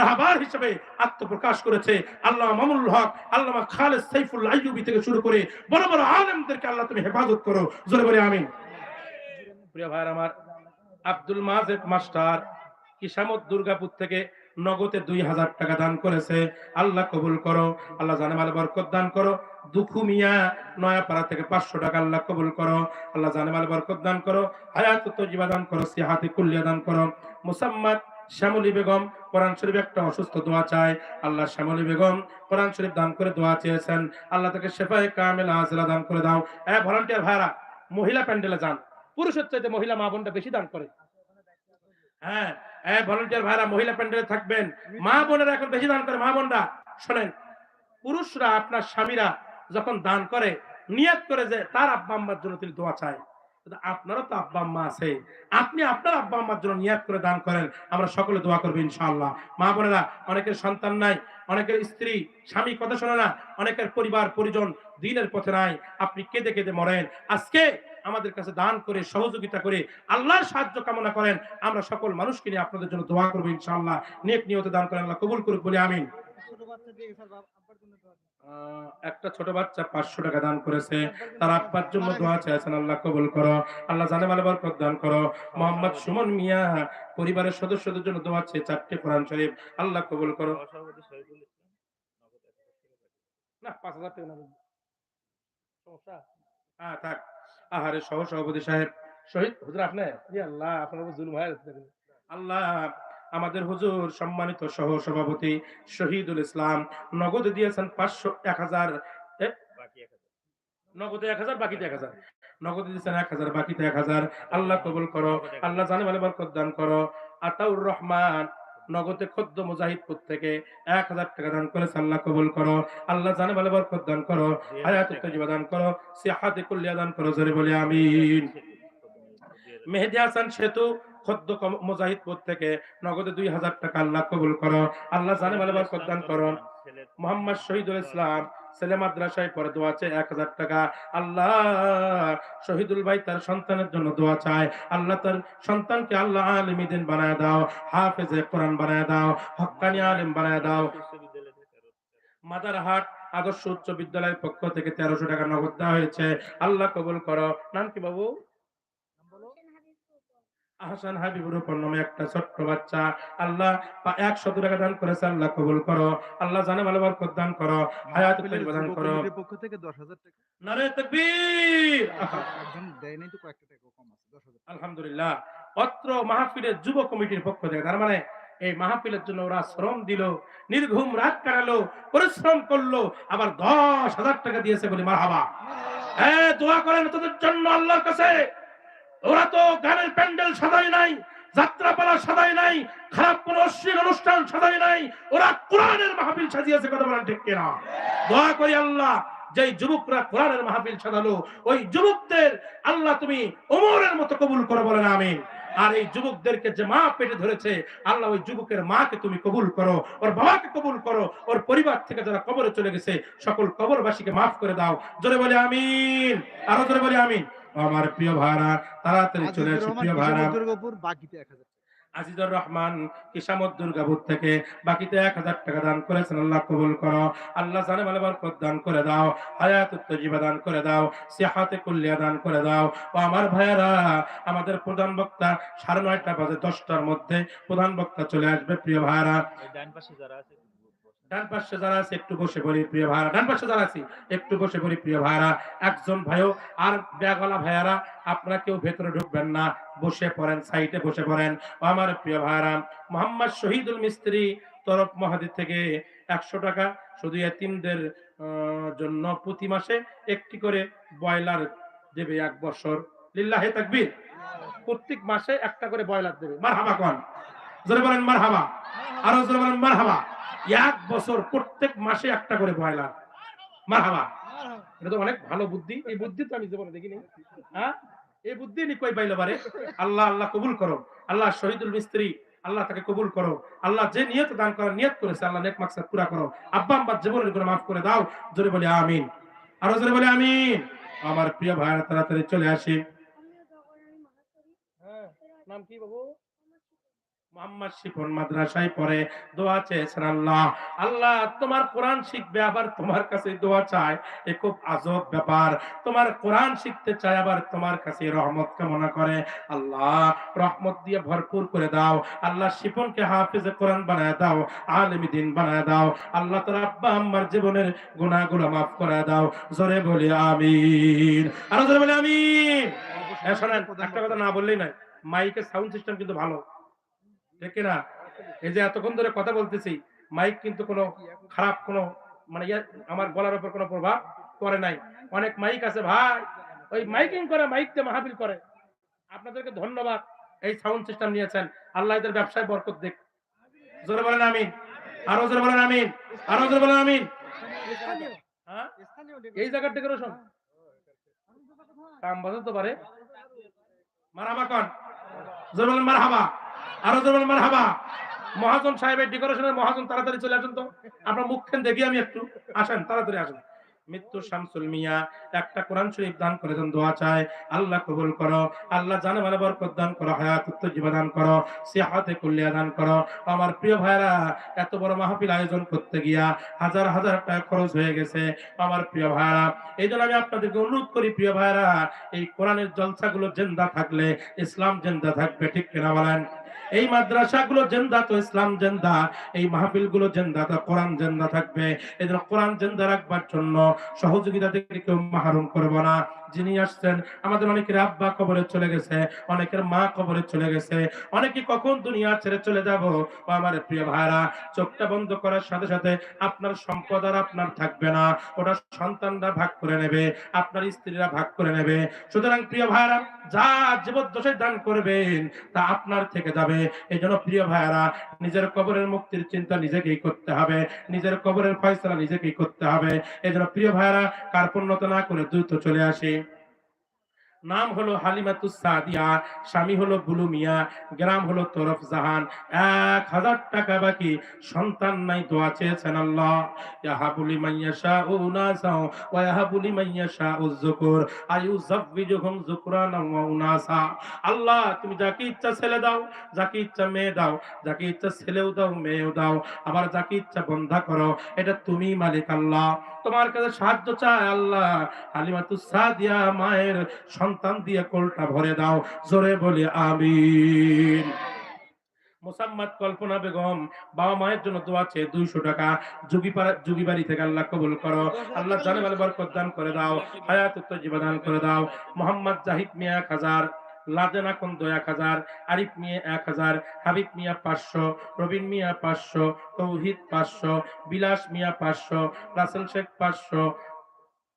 রাহবার হিসেবে আত্মপ্রকাশ করেছে আল্লাহ মামুল হক, আল্লামা খালেদ সাইফুল আইয়ুবি থেকে শুরু করে বড় বড় আলেমদেরকে আল্লাহ তুমি হেফাজত করো। জোরে বলে আমিন। প্রিয় ভাইয়ের আমার, আব্দুল মাজেদ মাস্টার কিসামত দুর্গাপুর থেকে নগদে দুই হাজার টাকা দান করেছে। আল্লাহ কবুল করো, আল্লাহ জানে মালে বরকত দান করো। দুখু মিয়া নয়াপাড়া থেকে পাঁচশো টাকা আল্লাহ কবুল করো। আল্লাহ জানে মালে বরকত দান করো। হায়াত তজিবা দান করো, সিহাতি কুল্লিয়া দান করো। মুসাম্মাদ শ্যামলী বেগম, কোরআন শরীফ একটা অসুস্থ দোয়া চায়। আল্লাহ শ্যামলী বেগম, কোরআন শরীফ দান করে দোয়া চেয়েছেন। আল্লাহ তাকে শেফায়ে কামেল হাজরা দান করে দাও। এ ভলান্টিয়ার ভাইরা মহিলা প্যান্ডেলে যান। পুরুষের চাইতে মহিলা মা বোনটা বেশি দান করে। হ্যাঁ হ্যাঁ ভলান্টিয়ার ভাইরা মহিলা প্যান্ডেলে থাকবেন। মা বোনেরা এখন বেশি দান করে, মা বোনরা। শোনেন, পুরুষরা আপনার স্বামীরা যখন দান করে, নিয়ত করে যে তার আব্বা আম্মার জন্য তিনি দোয়া চায়। কিন্তু আপনারও তো আব্বা আম্মা আছে। আপনি আপনার আব্বা আম্মার জন্য নিয়াত করে দান করেন, আমরা সকলে দোয়া করব ইনশাআল্লাহ। মা বোনেরা, অনেকের সন্তান নাই, অনেকের স্ত্রী, স্বামী কথা শোনে না, অনেকের পরিবার, পরিজন দিনের পথে নাই, আপনি কেঁদে কেঁদে মরেন। আজকে আমাদের কাছে দান করে, সহযোগিতা করে, আল্লাহর সাহায্য কামনা করেন, আমরা সকল মানুষকে নিয়ে আপনাদের জন্য দোয়া করব ইনশাআল্লাহ। নেক নিয়ত দান করেন, আল্লাহ কবুল করুক, বলে আমিন। একটা ছোট বাচ্চা পাঁচশো টাকা দান করেছে। তার আব্বার জন্য দোয়া চাইছেন আল্লাহ কবুল করো। আল্লাহ জানে মালে বরকত দান করো। মোহাম্মদ সুমন মিয়া, পরিবারের সদস্যদের জন্য দোয়া চেয়ে চারটে কোরআন শরীফ, আল্লাহ কবুল করো। হ্যাঁ আহারে সহ সভাপতি সাহেব, শহীদ হুজুর আপনি? আল্লাহ, আপনার জুলুম হয়ে। আল্লাহ আমাদের হুজুর সম্মানিত সহ সভাপতি শহীদুল ইসলাম নগদ দিয়েছেন পাঁচশো এক হাজার নগদে এক হাজার বাকিতে এক হাজার। নগদে দিয়েছেন এক হাজার বাকিতে এক হাজার। আল্লাহ কবুল করো আল্লাহ জানে বলে বরকত দান করো। আতাউর রহমান নগদে খদ্দ মুজাহিদপুর থেকে এক হাজার টাকা দান আল্লাহ কবুল করো। আল্লাহ জানে বলে বরকত দান করো হায়াত তজিবা দান করো সিহাতে কুল্লিয়া দান করো জোরে বলে আমিন। মেহেদি হাসান সেতু খদ্দ মুজাহিদপুর থেকে নগদে দুই হাজার টাকা আল্লাহ কবুল করো। আল্লাহ বরকত করো। মোহাম্মদ শহীদুল ইসলাম ছেলে মাদ্রাসায় পরে দোয়া চায় এক হাজার টাকা। আল্লাহ শহীদুল ভাই তার সন্তানের জন্য দোয়া চায়। আল্লাহ তার সন্তানকে আল্লাহ আলিমিদিন বানায় দাও। হাফেজে কোরআন বানায় দাও। হক্কানি আলিম বানায় দাও। মাদারহাট আদর্শ উচ্চ বিদ্যালয়ের পক্ষ থেকে তেরোশো টাকা নগদ দেওয়া হয়েছে। আল্লাহ কবুল করো। নাম কি বাবু। আহসান হাবিবুর উপর নামে একটা ছোট্ট বাচ্চা। আল্লাহ একশত টাকা দান করেছে আল্লাহ কবুল করো। আল্লাহ জানে ভালো বরকত দান করো হায়াত দান করো। পক্ষ থেকে দশ হাজার টাকা। নারে তাকবীর! একজন দেয় নাই তো কয়েকটা টাকা কম আছে দশ হাজার আলহামদুলিল্লাহ। অত্র মাহফিলের যুব কমিটির পক্ষ থেকে তার মানে এই মাহফিলের জন্য ওরা শ্রম দিল নির্ঘুম রাত কাটালো পরিশ্রম করল আবার দশ হাজার টাকা দিয়েছে বলে মারহাবা। হ্যাঁ দোয়া করেন তোদের জন্য আল্লাহর কাছে। ওরা তো গানের প্যান্ডেল সাজায় নাই, যাত্রাপালা সাজায় নাই, খারাপ কোন অশ্লীল অনুষ্ঠান সাজায় নাই, ওরা কোরআনের মাহফিল সাজিয়েছে, কথা বলেন ঠিক কিনা? দোয়া করি আল্লাহ, যেই যুবকরা কোরআনের মাহফিল সাজালো, ওই যুবকদের আল্লাহ তুমি ওমরের মতো কবুল করো বলেন, আমিন। আর এই যুবকদেরকে যে মা পেটে ধরেছে, আল্লাহ ওই যুবকের মাকে তুমি কবুল করো, ওর বাবাকে কবুল করো, ওর পরিবার থেকে যারা কবরে চলে গেছে, সকল কবরবাসীকে মাফ করে দাও। জোরে বলে আমিন, আরও জোরে বলে আমিন। আমার প্রিয় ভাড়া তাড়াতাড়ি চলে আসি প্রিয় ভাড়া দুর্গাপুর বাকিতে এক হাজার আজিজুর রহমান কিসামত দুর্গাপুর থেকে বাকিতে এক হাজার টাকা দান করেছেন আল্লাহ কবুল করো। আল্লাহ জানে ভালো বরকত দান করে দাও হায়াত তজিবা দান করে দাও সিহাতে কুল্লিয়া দান করে দাও। ও আমার ভাইয়ারা আমাদের প্রধান বক্তা সাড়ে নয়টা বাজে দশটার মধ্যে প্রধান বক্তা চলে আসবে প্রিয় ভাইয়ারা। ডান পাশে যারা আছে ডান পাশে যারা আছে, একটু বসে পড়ি প্রিয় ভাইরা ডান পাশে যারা আছি, একটু বসে পড়ি প্রিয় ভাইরা একজন ভাইও, আর ব্যাগওয়ালা ভাইয়ারা, আপনারা কেউ ভেতরে ঢুকবেন না, বসে পড়েন, সাইডে বসে পড়েন। আমার প্রিয় ভাইরা মোহাম্মদ শহীদুল মিস্ত্রি তরফ মহাদি থেকে একশো টাকা, শুধু এতিমদের জন্য প্রতি মাসে একটি করে ব্রয়লার দেবে এক বছর। লিল্লাহে তাকবীর। প্রত্যেক মাসে একটা করে ব্রয়লার দেবে। মারহাবা কোন? জোরে বলেন মারহাবা। আরও জোরে বলেন মারহাবা। এক বছর প্রত্যেক মাসে একটা করে ব্রয়লার মারহাবা। এটা তো অনেক ভালো বুদ্ধি। এই বুদ্ধি তো আমি জীবনে দেখিনি। হ্যাঁ? এই বুদ্ধি নি কই পাইলো বারে? আল্লাহ আল্লাহ কবুল করো। আল্লাহ শহীদুল মিস্ত্রি আল্লাহ তাকে কবুল করো। আল্লাহ যে নিয়ত দান করার নিয়ত করেছে আল্লাহ নেক মাকসাদ পুরা করো। আব্বা আম্বার জীবনেরগুলো মাফ করে দাও। জোরে বলে আমিন। আরও জোরে বলে আমিন। আমার প্রিয় ভাইরা তাড়াতাড়ি চলে আসি। হ্যাঁ নাম কি বাবু? মোহাম্মদ শিফন মাদ্রাসায় দোয়া চেয়েছেন আল্লাহ। আল্লাহ তোমার কোরআন শিখবে, আবার তোমার কাছে দোয়া চায়। এ খুব আজব ব্যাপার। তোমার কোরআন শিখতে চায়, আবার তোমার কাছে রহমত কামনা করে। আল্লাহ, রহমত দিয়ে ভরপুর করে দাও। আল্লাহ শিফনকে হাফিজে কোরআন বানায় দাও, আলেমি দিন বানায় দাও। আল্লাহ আব্বা আম্মার জীবনের গুনাহগুলো মাফ করে দাও। জোরে বলি আমিন। আরও জোরে বলি শোনেন, একটা কথা না বললেই নাই মাইকের সাউন্ড সিস্টেম কিন্তু ভালো। ঠিক না এই যে এতক্ষণ ধরে কথা বলতেছি মাইক কিন্তু কোনো খারাপ কোনো মানে আমার গলার উপর কোনো প্রভাব করে নাই। অনেক মাইক আছে ভাই। ওই মাইকিং করে মাহফিল করে। আপনাদেরকে ধন্যবাদ। এই সাউন্ড সিস্টেম নিয়েছেন। আল্লাহ এদের ব্যবসায় বরকত দেখ জোরে বলেন আমিন। আরও জোরে বলেন আমিন। আরও জোরে বলেন আমিন। হ্যাঁ? এই জায়গার ডেকোরেশন কাম বাজাতে পারে। মারাবা কন। জোরে বলেন মারহাবা। মহাজন সাহেবের ডেকোরেশনের মহাজন, তাড়াতাড়ি চলে আসুন তো। আপনার মুখখান দেখি আমি একটু। আসেন, তাড়াতাড়ি আসেন। মৃত্যু শামসুল মিয়া, একটা কোরআন শরীফ দান করেছেন দোয়া চায়। আল্লাহ কবুল করো। আল্লাহ বরকত দান করো, হায়াত দান করো। কুল্লিয়া দান করো। আমার প্রিয় ভাইরা এত বড় মাহফিল আয়োজন করতে গিয়া হাজার হাজার টাকা খরচ হয়ে গেছে। আমার প্রিয় ভাইরা এই জন্য আমি আপনাদেরকে অনুরোধ করি, প্রিয় ভাইরা এই কোরআনের জলসাগুলো জেন্দা থাকলে, ইসলাম জেন্দা থাকবে, ঠিক কিনা বলেন? এই মাদ্রাসাগুলো জেন্দা তো ইসলাম জেন্দা, এই মাহফিলগুলো জেন্দা, তো কোরআন জেন্দা থাকবে। এই জন্য কোরআন জেন্দা রাখবার জন্য সহযোগিতা থেকে কেউ মাহরুম করব না। যিনি আসছেন, আমাদের অনেকের আব্বা কবরে চলে গেছে, অনেকের মা কবরে চলে গেছে, অনেকে কখন দুনিয়া ছেড়ে চলে যাব? আমার প্রিয় ভাইরা চোখটা বন্ধ করার সাথে সাথে আপনার সম্পদ আর আপনার থাকবে না। ওটা সন্তানরা ভাগ করে নেবে, আপনার স্ত্রীরা ভাগ করে নেবে। সুতরাং প্রিয় ভাইরা যা জীবদ্দশায় দান করবেন, তা আপনার থেকে যাবে। এই জন্য প্রিয় ভাইরা নিজের কবরের মুক্তির চিন্তা নিজেকেই করতে হবে। নিজের কবরের ফয়সলা নিজেকেই করতে হবে। এই জন্য প্রিয় ভাইরা কার্পণ্যতা না করে দ্রুত চলে আসি। নাম হলো হালিমাতুস সাদিয়া, স্বামী হলো বুলু মিয়া গ্রাম হলো তরফ জাহান এক হাজার টাকা বাকি, সন্তান নাই, দোয়া চেয়েছেন আল্লাহ। ইয়াহাবুলি মাইয়াশা উনাসা ওয়া ইয়াহাবুলি মাইয়াশা উযকুর আয়ুযাব্বিজুহুম যুকরানা ওয়া উনাসা। আল্লাহ, তুমি যাকে ইচ্ছা ছেলে দাও, যাকে ইচ্ছা মেয়ে দাও, যাকে ইচ্ছা ছেলেও দাও, মেয়েও দাও, আবার যাকে ইচ্ছা বন্ধা করো, এটা তুমি মালিক আল্লাহ। তোমার কাছে সাহায্য চায় আল্লাহ। হালিমাতুস সাদিয়া মায়ের সন্তান দিয়ে কোলটা ভরে দাও, জোরে বলি আমিন। মোসাম্মদ কল্পনা বেগম, বাবা মায়ের জন্য দোয়া চেয়ে দুইশো টাকা। যুগিবাড়ি থেকে আল্লাহ কবুল করো। আল্লাহ জানে বরকত দান করে দাও হায়াত উত্তর জীবদান করে দাও। মোহাম্মদ জাহিদ মিয়া এক হাজার লাদেনা কন্দ এক হাজার, আরিফ মিয়া এক হাজার, হাবিব মিয়া পাঁচশো, রবিন মিয়া পাঁচশো, তৌহিদ পাঁচশো, বিলাস মিয়া পাঁচশো, রাসেল শেখ পাঁচশো।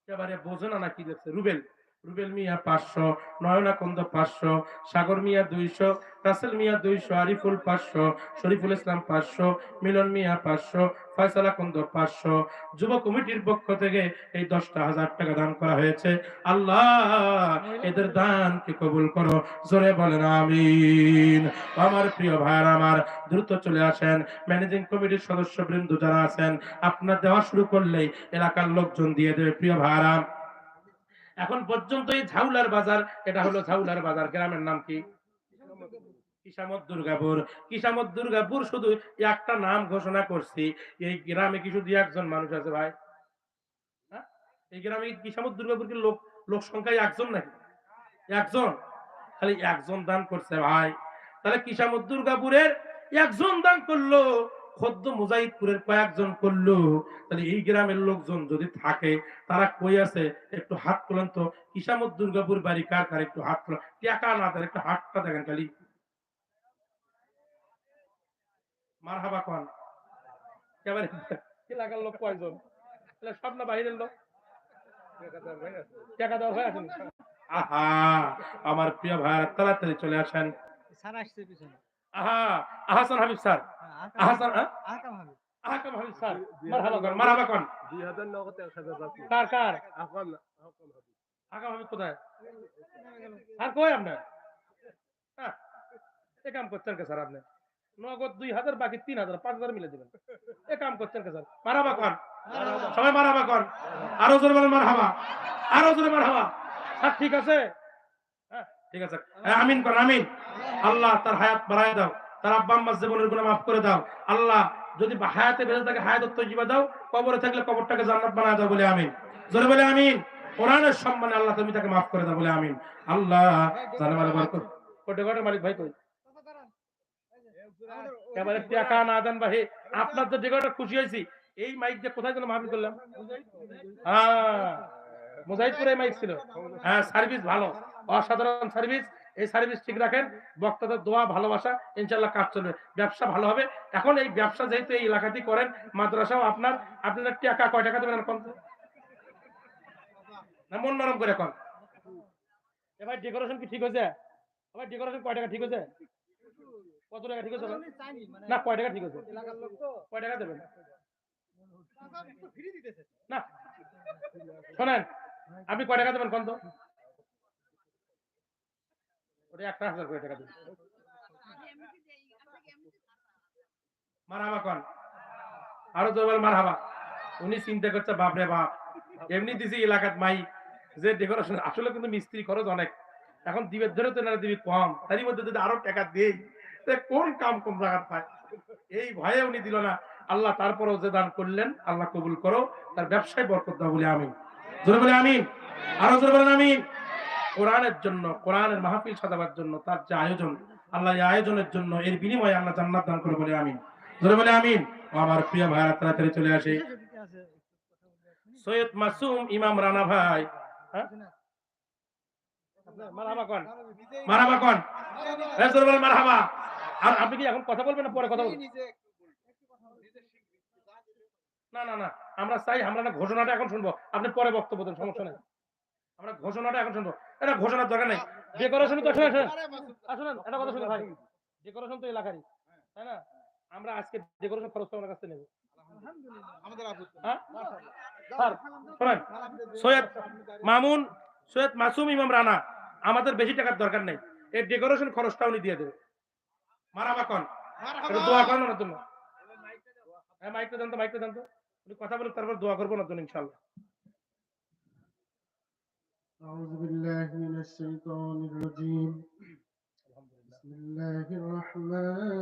এবারে বোঝে না নাকি দেখছে রুবেল। রুবেল মিয়া পাঁচশো, নয়না কন্দ পাঁচশো, সাগর মিয়া দুইশো, রাসেল মিয়া দুইশো, আরিফুল পাঁচশো, শরীফুল ইসলাম পাঁচশো, মিলন মিয়া পাঁচশো, ফয়সালা কন্দ পাঁচশো। যুব কমিটির পক্ষ থেকে এই দশটা হাজার টাকা দান করা হয়েছে। আল্লাহ, এদের দানকে কবুল করো। জোরে বলেন, আমিন। আমার প্রিয় ভাইয়ার, আমার দ্রুত চলে আসেন। ম্যানেজিং কমিটির সদস্য বৃন্দ যারা আছেন, আপনার দেওয়া শুরু করলেই এলাকার লোকজন দিয়ে দেবে। প্রিয় ভাইয়ারা এখন পর্যন্ত এই ঝাউলার বাজার, এটা হলো ঝাউলার বাজার, গ্রামের নাম কি? কিসামত দুর্গাপুর। কিসামত দুর্গাপুর শুধু একটা নাম ঘোষণা করছি, এই গ্রামে কি শুধু একজন মানুষ আছে ভাই? হ্যাঁ? এই গ্রামে কিসামত দুর্গাপুর কি লোক লোক সংখ্যায় একজন নাকি? একজন। খালি একজন দান করছে ভাই। তাহলে কিসামত দুর্গাপুরের একজন দান করল। খদ্দ মুজাহিদপুরের কয়েকজন করল। তাহলে এই গ্রামের লোকজন যদি থাকে, তারা কই আছে? একটু হাত তোলেন তো। কিসামত দুর্গাপুর বাড়ি কার কার? একটু হাত তোলেন। টাকা না তার একটু হাতটা দেখেন খালি। আমার প্রিয় ভাই, তাড়াতাড়ি চলে আসেন। আহা, আহাসান হাবিব স্যার। আহাসান মারহাবা মারহাবা আর এ কাম কে সবাই মারাবা কন আরও জোরে বলেন মারহাবা। আরও জোরে মারহাবা। স্যার, ঠিক আছে? ঠিক আছে? হ্যাঁ, আমিন কর আমিন। আল্লাহ তার হায়াত বাড়ায় দাও। তার আব্বা আম্মার জীবনের গুনাহ মাফ করে দাও। আল্লাহ যদি হায়াতে বেঁচে থাকে হায়াত তৈজিবা দাও। কবরে থাকলে কবরটাকে জান্নাত বানায় দাও বলে আমিন। জোরে বলে আমিন। কোরআনের সম্মানে আল্লাহ তুমি তাকে মাফ করে দাও বলে আমিন। আল্লাহ জানামালে বরকত। কোটে কোটে মালিক ভাই কই? এবারে টাকা না দেন ভাই। আপনার তো যেটা খুশি হয়েছি। এই মাইক দিয়ে কোথায় যেন মাহফিল করলাম? হ্যাঁ। মাইক ছিল। হ্যাঁ সার্ভিস ভালো। অসাধারণ সার্ভিস এই সার্ভিস ঠিক রাখেন। বক্তাদের দোয়া, ভালোবাসা ইনশাল্লাহ কাজ চলবে। ব্যবসা ভালো হবে। এখন এই ব্যবসা যেহেতু এই এলাকাতেই করেন, মাদ্রাসাও আপনার। আপনার টাকা কয় টাকা দেবেন এখন? না, মন নরম করে এখন এবার ডেকোরেশন কি ঠিক হয়েছে? এবার ডেকোরেশন কয় টাকা ঠিক হয়েছে? কত টাকা ঠিক হয়েছে? না, কয় টাকা ঠিক হয়েছে? কয় টাকা দেবেন? না, শোনেন। আপনি কয় টাকা দেবেন কোন তো ওটা একটা হাজার করে টাকা দেবেন মারহাবা কোন। আরও জোরবার মারহাবা। উনি চিন্তা করছে, বাপ রে বাপ, এমনি দিছি এলাকাত মাই। যে ডেকোরেশন আসলে কিন্তু মিস্ত্রি খরচ অনেক। এখন দিবের ধরে তো না দিবি কম। তারই মধ্যে যদি আরও টাকা দেই, তা কোন কাম কম জায়গা পায়? এই ভয়ে উনি দিল না। আল্লাহ তারপরেও যে দান করলেন, আল্লাহ কবুল করো। তার ব্যবসায় বরকত দাও বলে, আমিন। কোরআনের জন্য, কোরআনের মাহফিল সাজাবার জন্য, তার যে আয়োজন, আল্লাহ আয়োজনের জন্য, এর বিনিময়ে আল্লাহ জান্নাত দান করে বলে আমিন। বলে আমিন। আমার প্রিয় তাড়াতাড়ি চলে আসে। সৈয়দ মাসুম ইমাম রানা ভাই হ্যাঁ? মারহাবা কোন। মারহাবা আর আপনি কি এখন কথা বলবেন পরে কথা বলবেন? না না না আমরা চাই আমরা না ঘোষণাটা এখন শুনব। আপনি পরে বক্তব্য দেন সমস্যা নেই। আমরা ঘোষণাটা এখন শুনব। এটা ঘোষণার দরকার নেই। ডেকোরেশন তো শুনে শুনে শুনেন একটা কথা শুনে ভাই। ডেকোরেশন তো এলাকারই তাই না? আমরা আজকে ডেকোরেশন খরচ তো আমার কাছ নেব সৈয়দ মামুন সৈয়দ মাসুম ইমাম রানা আমাদের বেশি টাকার দরকার নেই। এই ডেকোরেশন খরচটা উনি দিয়ে দেবে। মারাবা কন দোয়া করেন ওনার জন্য। হ্যাঁ মাইকটা জানতো মাইকটা জানতো উনি কথা বলুন তারপর দোয়া করবো ওনার জন্য ইনশাল্লাহ أعوذ بالله من الشيطان الرجيم بسم الله الرحمن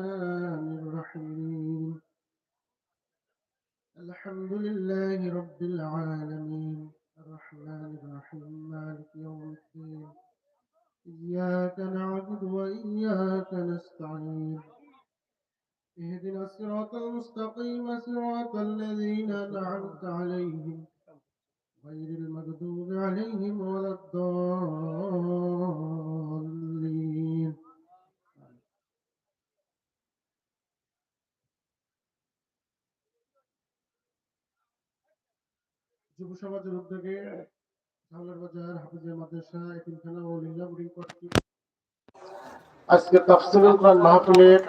ولا الضالين যুব সমাজের উদ্যোগে ঝাউলার বাজার হাফিজের মাদ্রাসা এতিমখানা ও লিলা বোর্ডিং কর্তৃক আজকে তাফসিরুল কোরআন মাহফিলের